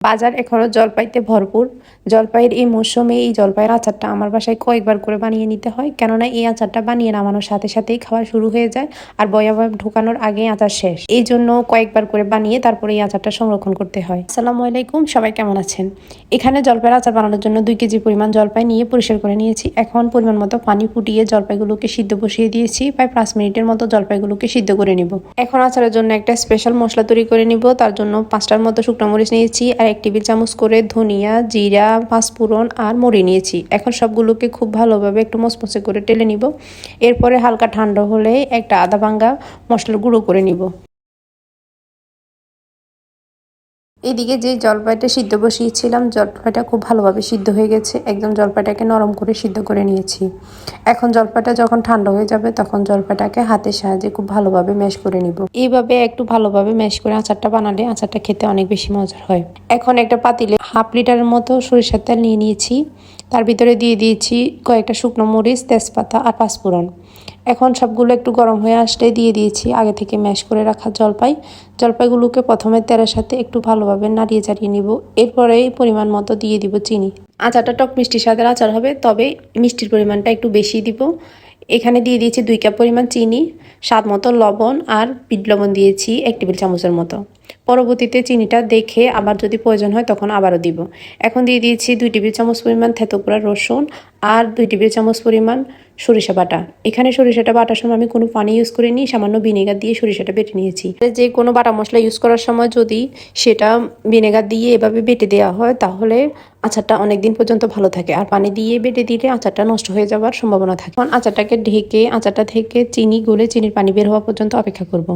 বাজার এখনও জলপাইতে ভরপুর। জলপাইয়ের এই মৌসুমে এই জলপাইয়ের আচারটা আমার বাসায় কয়েকবার করে বানিয়ে নিতে হয়। কেননা এই আচারটা বানিয়ে নামানোর সাথে সাথেই খাওয়া শুরু হয়ে যায় আর বয়া বয়া ঢোকানোর আগেই আচার শেষ। এই জন্য কয়েকবার করে বানিয়ে তারপরে এই আচারটা সংরক্ষণ করতে হয়। আসসালামু আলাইকুম, সবাই কেমন আছেন? এখানে জলপাইয়ের আচার বানানোর জন্য দুই কেজি পরিমাণ জলপাই নিয়ে পরিষ্কার করে নিয়েছি। এখন পরিমাণ মতো পানি ফুটিয়ে জলপাইগুলোকে সিদ্ধ বসিয়ে দিয়েছি। প্রায় পাঁচ মিনিটের মতো জলপাইগুলোকে সিদ্ধ করে নিব। এখন আচারের জন্য একটা স্পেশাল মশলা তৈরি করে নিব। তার জন্য পাঁচটার মতো শুকনো মরিচ নিয়েছি আর এক টেবিল চামচ করে ধনিয়া, জিরা, পাঁচফোড়ন আর মরি নিয়েছি। এখন সবগুলোকে খুব ভালোভাবে একটু মচমচে করে টেলে নিব। এরপরে হালকা ঠান্ডা হলে একটা আদা ভাঙ্গা মশলার গুঁড়ো করে নিব। এদিকে যে জলপাইটা সিদ্ধ বসিয়েছিলাম, জলপাইটা খুব ভালোভাবে সিদ্ধ হয়ে গেছে। একদম জলপাইটাকে নরম করে সিদ্ধ করে নিয়েছি। এখন জলপাইটা যখন ঠান্ডা হয়ে যাবে, তখন জলপাইটাকে হাতের সাহায্যে খুব ভালোভাবে ম্যাশ করে নিব। এইভাবে একটু ভালোভাবে ম্যাশ করে আচারটা বানালে আচারটা খেতে অনেক বেশি মজার হয়। এখন একটা পাতিলে হাফ লিটারের মতো সরিষার তেল নিয়ে নিয়েছি। তার ভিতরে দিয়ে দিয়েছি কয়েকটা শুকনো মরিচ, তেজপাতা আর পাঁচফোড়ন। এখন সবগুলো একটু গরম হয়ে আসলে দিয়ে দিয়েছি। আগে থেকে ম্যাশ করে রাখা জলপাই। জলপাইগুলোকে প্রথমে তেলের সাথে একটু ভালোভাবে নাড়িয়ে চাড়িয়ে নিব। এরপরে পরিমাণ মতো দিয়ে দিব চিনি। আচারটা টক মিষ্টির স্বাদের আচার হবে, তবে মিষ্টির পরিমাণটা একটু বেশি দিব। এখানে দিয়ে দিয়েছি দুই কাপ পরিমাণ চিনি, স্বাদ মতো লবণ আর বিট লবণ দিয়েছি এক টেবিল চামচের মতো। পরবর্তীতে চিনিটা দেখে আবার যদি প্রয়োজন হয় তখন আবারও দিব। এখন দিয়ে দিয়েছি দুই টেবিল চামচ পরিমাণ থেতোপুরা রসুন আর দুই টেবিল চামচ পরিমাণ সরিষা বাটা। এখানে সরিষাটা বাটার সময় আমি কোনো পানি ইউজ করে নিই সামান্য ভিনেগার দিয়ে সরিষাটা বেটে নিয়েছি। যে কোনো বাটা মশলা ইউজ করার সময় যদি সেটা ভিনেগার দিয়ে এভাবে বেটে দেওয়া হয়, তাহলে আচারটা অনেক দিন পর্যন্ত ভালো থাকে। আর পানি দিয়ে বেটে দিলে আচারটা নষ্ট হয়ে যাওয়ার সম্ভাবনা থাকে। এখন আচারটাকে ঢেকে, আচারটা থেকে চিনি গলে চিনির পানি বের হওয়া পর্যন্ত অপেক্ষা করব।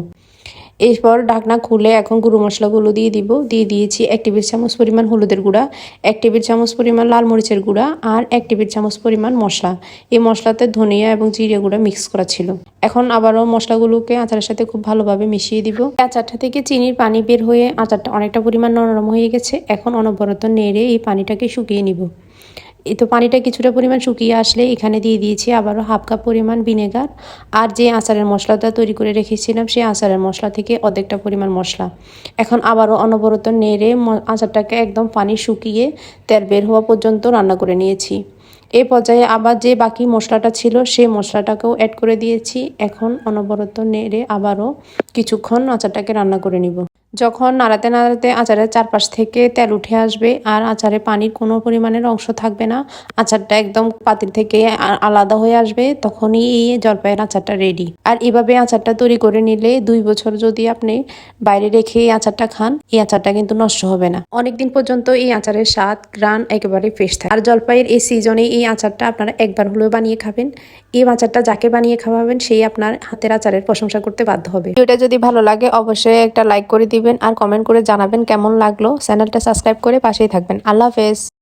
এরপর ঢাকনা খুলে এখন গুঁড়ো মশলাগুলো দিয়ে দিব। দিয়ে দিয়েছি এক টেবিল চামচ পরিমাণ হলুদের গুঁড়া, এক টেবিল চামচ পরিমাণ লাল মরিচের গুঁড়া আর এক টেবিল চামচ পরিমাণ মশলা। এই মশলাতে ধনিয়া এবং জিরে গুঁড়া মিক্স করা ছিল। এখন আবারও মশলাগুলোকে আচারের সাথে খুব ভালোভাবে মিশিয়ে দিব। আচারটা থেকে চিনির পানি বের হয়ে আচারটা অনেকটা পরিমাণ নরম হয়ে গেছে। এখন অনবরত নেড়ে এই পানিটাকে শুকিয়ে নিব। এই তো পানিটা কিছুটা পরিমাণ শুকিয়ে আসলে এখানে দিয়ে দিয়েছি আবারও হাফ কাপ পরিমাণ ভিনেগার। আর যে আচারের মশলাটা তৈরি করে রেখেছিলাম, সেই আচারের মশলা থেকে অর্ধেকটা পরিমাণ মশলা। এখন আবারও অনবরত নেড়ে আচারটাকে একদম পানি শুকিয়ে তেল বের হওয়া পর্যন্ত রান্না করে নিয়েছি। এ পর্যায়ে আবার যে বাকি মশলাটা ছিল, সেই মশলাটাকেও অ্যাড করে দিয়েছি। এখন অনবরত নেড়ে আবারও কিছুক্ষণ আচারটাকে রান্না করে নিব। যখন নাড়াতে নাড়াতে আচারের চারপাশ থেকে তেল উঠে আসবে আর আচারে পানির কোনো পরিমাণের অংশ থাকবে না, আচারটা একদম পাতিল থেকে আলাদা হয়ে আসবে, তখনই এই জলপাইয়ের আচারটা রেডি আর এভাবে আচারটা তৈরি করে নিলে দুই বছর যদি আপনি বাইরে রেখে এই আচারটা খান, এই আচারটা কিন্তু নষ্ট হবে না। অনেকদিন পর্যন্ত এই আচারের স্বাদ গ্রান একেবারে ফ্রেশ থাকে। আর জলপাইয়ের এই সিজনে এই আচারটা আপনারা একবার হলেও বানিয়ে খাবেন। এই আচারটা যাকে বানিয়ে খাওয়াবেন, সেই আপনার হাতের আচারের প্রশংসা করতে বাধ্য হবে। ভিডিওটা যদি ভালো লাগে, অবশ্যই একটা লাইক করে দিবেন আর কমেন্ট করে জানাবেন কেমন লাগল। চ্যানেলটা সাবস্ক্রাইব করে পাশেই থাকবেন। আল্লাহ হাফেজ।